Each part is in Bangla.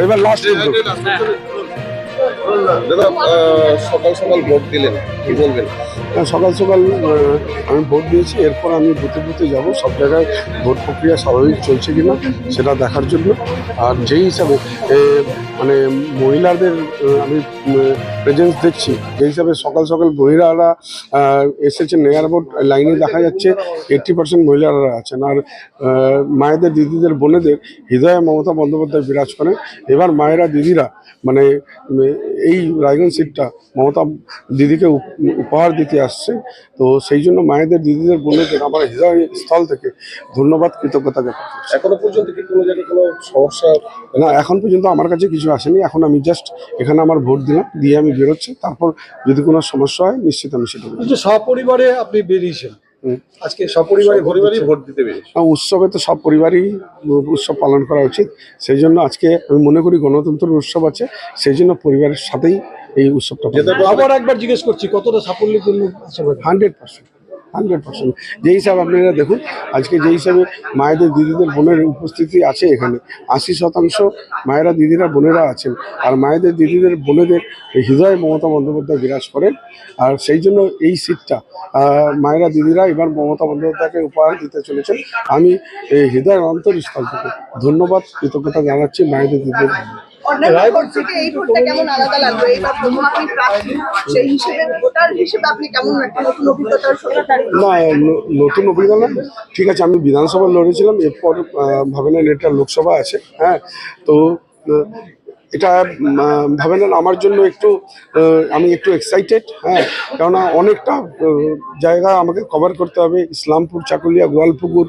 এবার লাস্ট দাদা সকাল সকাল ভোট দিলেন, কি বলবেন? সকাল সকাল আমি ভোট দিয়েছি, এরপর আমি বুথে বুথে যাব, সব জায়গায় ভোট প্রক্রিয়া স্বাভাবিক চলছে কিনা সেটা দেখার জন্য। আর যেই হিসাবে মানে মহিলাদের আমি প্রেজেন্স দেখছি, যেই হিসাবে সকাল সকাল মহিলারা এসেছে, নেয়ার ভোট লাইনে দেখা যাচ্ছে এইট্টি পার্সেন্ট মহিলারা আছেন। আর মায়েদের, দিদিদের, বোনেদের, হৃদয়ে মমতা বন্দ্যোপাধ্যায় বিরাজ করেন। এবার মায়েরা, দিদিরা মানে এই রায়গঞ্জ সিটটা মমতা দিদিকে উপ- উপহার দিতে আসছে। তো সেই জন্য মায়েদের দিদিদের বোনেদের আমার হৃদয় স্থল থেকে ধন্যবাদ কৃতজ্ঞতা জ্ঞাপন এখনও পর্যন্ত কি কোনো জায়গায় কোনো সমস্যা? না এখন পর্যন্ত আমার কাছে কিছু আসেনি। এখন আমি জাস্ট এখানে আমার ভোট দিলাম দিয়ে আমি বেরোচ্ছি। তারপর যদি কোনো সমস্যা হয় নিশ্চিত আমি সেটা সপরিবারে আপনি বেরিয়েছেন। আজকে সপরিবারে পরিবারই ভোট দিতে পেরেছে। উৎসবে তো সব পরিবারই উৎসব পালন করা উচিত। সেই জন্য আজকে আমি মনে করি গণতন্ত্র উৎসব আছে সেই জন্য পরিবারের সাথেই এই উৎসবটা আবার একবার জিজ্ঞেস করছি কতটা সাফল্যের জন্য হান্ড্রেড পার্সেন্ট। Hundred percent. যে হিসাবে আপনারা দেখুন, আজকে যে হিসাবে মায়েদের দিদিদের বোনের উপস্থিতি আছে এখানে, আশি শতাংশ মায়েরা দিদিরা বোনেরা আছেন, আর মায়েদের দিদিদের বোনেদের হৃদয়ে মমতা বন্দ্যোপাধ্যায় বিরাজ করেন, আর সেই জন্য এই সিটটা মায়েরা দিদিরা এবার মমতা বন্দ্যোপাধ্যায়কে উপহার দিতে চলেছেন। আমি হৃদয়ের অন্তরস্থল থেকে ধন্যবাদ, কৃতজ্ঞতা জানাচ্ছি মায়েদের দিদিদের। অন্যান্য ভোট থেকে এই ভোটটা কেমন আলাদা লাগল? এইবার প্রথম আপনি প্রার্থী সেই হিসেবে ভোটার হিসেবে আপনি কেমন একটা নতুন অভিজ্ঞতার না নতুন অভিজ্ঞতা না। ঠিক আছে আমি বিধানসভা লড়েছিলাম এরপর ভাবেন এটা লোকসভা আছে হ্যাঁ তো এটা ভাবেন আমার জন্য একটু আমি একটু এক্সাইটেড হ্যাঁ কেননা অনেকটা জায়গা আমাকে কভার করতে হবে। ইসলামপুর, চাকুলিয়া, গোয়ালপুকুর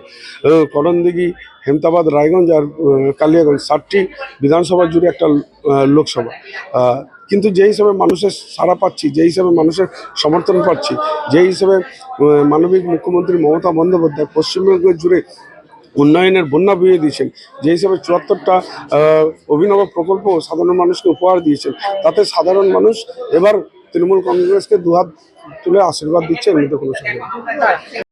করণদিঘি, হেমতাবাদ, রায়গঞ্জ আর কালিয়াগঞ্জ, সাতটি বিধানসভা জুড়ে একটা লোকসভা। কিন্তু যে হিসাবে মানুষের সাড়া পাচ্ছি যে হিসাবে মানুষের সমর্থন পাচ্ছি যে হিসাবে মানবিক মুখ্যমন্ত্রী মমতা বন্দ্যোপাধ্যায় পশ্চিমবঙ্গ জুড়ে উন্নয়নের বন্যা বইয়ে দিয়েছেন যে হিসাবে চুয়াত্তরটা অভিনব প্রকল্প সাধারণ মানুষকে উপহার দিয়েছেন, তাতে সাধারণ মানুষ এবার তৃণমূল কংগ্রেসকে দুহাত তুলে আশীর্বাদ দিচ্ছে এমনিতে কোনো সময়।